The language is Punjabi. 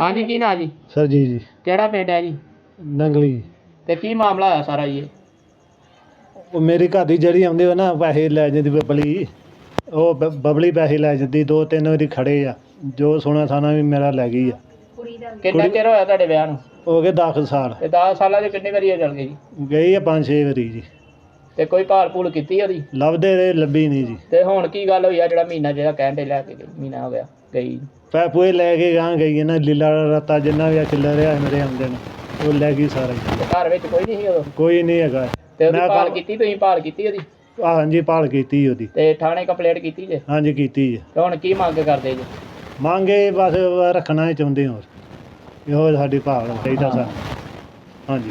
ਹਾਂਜੀ ਕੀ ਨਾਂ ਜੀ? ਸਰਜੀ ਜੀ ਕਿਹੜਾ ਪਿੰਡ ਹੈ ਜੀ? ਨੰਗਲੀ। ਤੇ ਕੀ ਮਾਮਲਾ ਹੋਇਆ ਸਾਰਾ ਜੀ? ਇਹ? ਉਹ ਮੇਰੀ ਘਰ ਦੀ ਜਿਹੜੀ ਆਉਂਦੀ ਵਾ ਨਾ ਪੈਸੇ ਲੈ ਜਾਂਦੀ ਬਬਲੀ। ਉਹ ਬ- ਬਬਲੀ ਪੈਸੇ ਲੈ ਜਾਂਦੀ ਦੋ ਤਿੰਨ ਵਾਰੀ ਖੜੇ ਆ। ਜੋ ਸੋਨਾ ਸਾਨਾ ਵੀ ਮੇਰਾ ਲੈ ਗਈ ਆ। ਕਿੰਨਾ ਚਿਰ ਹੋਇਆ ਤੁਹਾਡੇ ਵਿਆਹ ਨੂੰ? ਹੋ ਗਏ 10 ਸਾਲ। ਤੇ 10 ਸਾਲਾਂ 'ਚ ਕਿੰਨੀ ਵਾਰੀ ਇਹ ਚਲ ਜੀ ਗਈ ਆ ਪੰਜ ਛੇ ਵਾਰੀ ਜੀ। ਤੇ ਕੋਈ ਭਾਲ ਭੂਲ ਕੀਤੀ ਉਹਦੀ? ਲੱਭਦੇ ਰਹੇ ਲੱਭੀ ਨਹੀਂ ਜੀ। ਤੇ ਹੁਣ ਕੀ ਗੱਲ ਹੋਈ ਆ ਜਿਹੜਾ ਮਹੀਨਾ ਜਿਹੜਾ ਕਹਿਣ ਦੇ ਲੈ ਕੇ ਗਈ ਮਹੀਨਾ ਹੋ ਗਿਆ ਗਈ? ਪੈ ਪੂਏ ਲੈ ਕੇ ਗਾਂ ਗਈ ਨਾ ਲੀਲਾ ਰਤਾ ਜਿੰਨਾ ਵੀ ਆ ਖਿੱਲਰ ਰਿਹਾ ਮੇਰੇ ਆਉਂਦੇ ਨੂੰ ਉਹ ਲੈ ਗਈ ਸਾਰਾ। ਹੀ। ਤੇ ਘਰ ਵਿੱਚ ਕੋਈ ਨਹੀਂ ਸੀ ਉਦੋਂ? ਕੋਈ ਨਹੀਂ ਹੈਗਾ। ਤੇ ਉਹਦੀ ਮੈਂ ਭਾਲ ਕੀਤੀ ਤੁਸੀਂ? ਭਾਲ ਕੀਤੀ ਉਹਦੀ? ਆਹ ਹਾਂਜੀ ਭਾਲ ਕੀਤੀ ਉਹਦੀ। ਤੇ ਥਾਣੇ ਕੰਪਲੇਂਟ ਕੀਤੀ ਜੇ? ਹਾਂਜੀ ਕੀਤੀ ਜੀ। ਤੇ ਹੁਣ ਕੀ ਮੰਗ ਕਰਦੇ ਜੀ? ਮੰਗੇ ਬਸ ਰੱਖਣਾ ਹੀ ਚਾਹੁੰਦੇ ਹਾਂ ਇਹੋ ਸਾਡੀ ਭਾਲ ਚਾਹੀਦਾ ਹਾਂ। ਸਾਨੂੰ। ਹਾਂਜੀ।